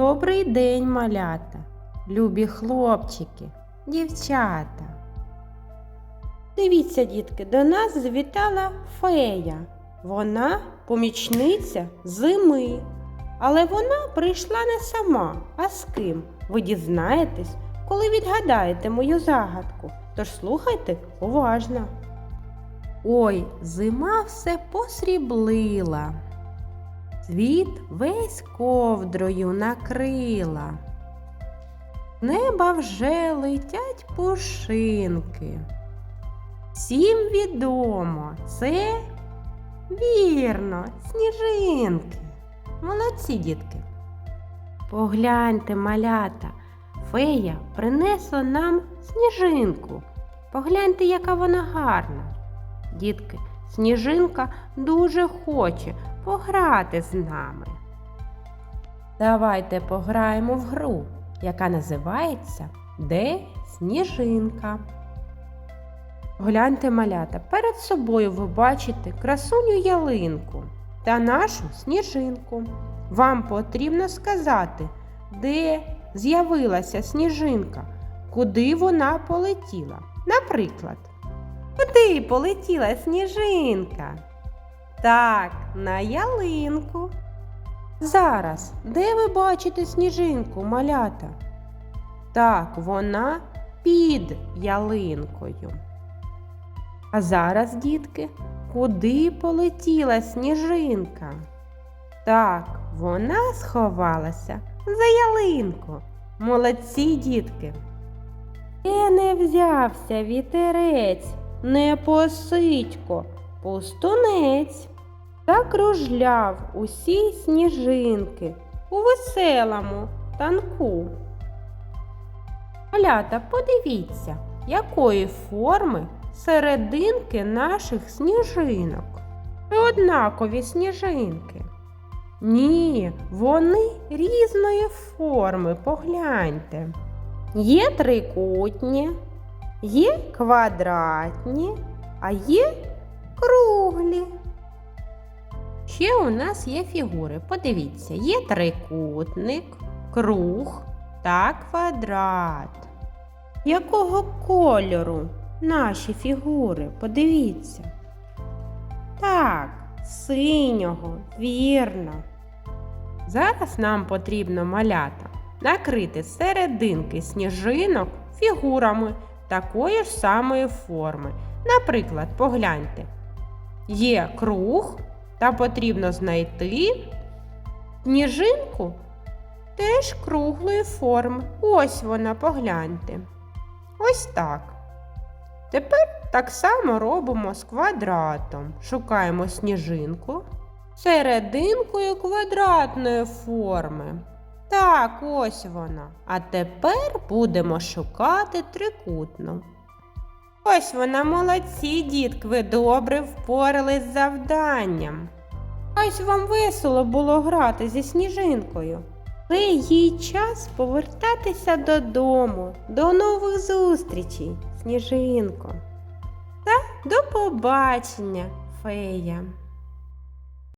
Добрий день, малята, любі хлопчики, дівчата. Дивіться, дітки, до нас завітала фея. Вона помічниця зими. Але вона прийшла не сама, а з ким. Ви дізнаєтесь, коли відгадаєте мою загадку. Тож слухайте уважно. Ой, зима все посріблила. Світ весь ковдрою накрила. Неба вже летять пушинки. Всім відомо, це вірно, сніжинки. Молодці, дітки. Погляньте, малята, фея принесла нам сніжинку. Погляньте, яка вона гарна. Дітки, сніжинка дуже хоче пограти з нами. Давайте пограємо в гру, яка називається Де сніжинка. Гляньте, малята, перед собою ви бачите красуню ялинку та нашу сніжинку. Вам потрібно сказати, де з'явилася сніжинка, куди вона полетіла. Наприклад, куди полетіла сніжинка? Так, на ялинку. Зараз, де ви бачите сніжинку, малята? Так, вона під ялинкою. А зараз, дітки, куди полетіла сніжинка? Так, вона сховалася за ялинку. Молодці, дітки. Де не взявся вітерець, не посидько, пустунець. Та кружляв усі сніжинки у веселому танку. Малята, подивіться, якої форми серединки наших сніжинок. Це однакові сніжинки. Ні, вони різної форми, погляньте. Є трикутні, є квадратні, а є круглі. Ще у нас є фігури. Подивіться, є трикутник, круг та квадрат. Якого кольору наші фігури? Подивіться. Так, синього, вірно. Зараз нам потрібно малята накрити серединки сніжинок фігурами такої ж самої форми. Наприклад, погляньте, є круг, та потрібно знайти сніжинку теж круглої форми. Ось вона, погляньте. Ось так. Тепер так само робимо з квадратом. Шукаємо сніжинку серединкою квадратної форми. Так, ось вона. А тепер будемо шукати трикутну. Ось вона молодці, дітки, ви добре впорались з завданням. Ось вам весело було грати зі сніжинкою. Але їй час повертатися додому. До нових зустрічей, сніжинко. Та до побачення, фея.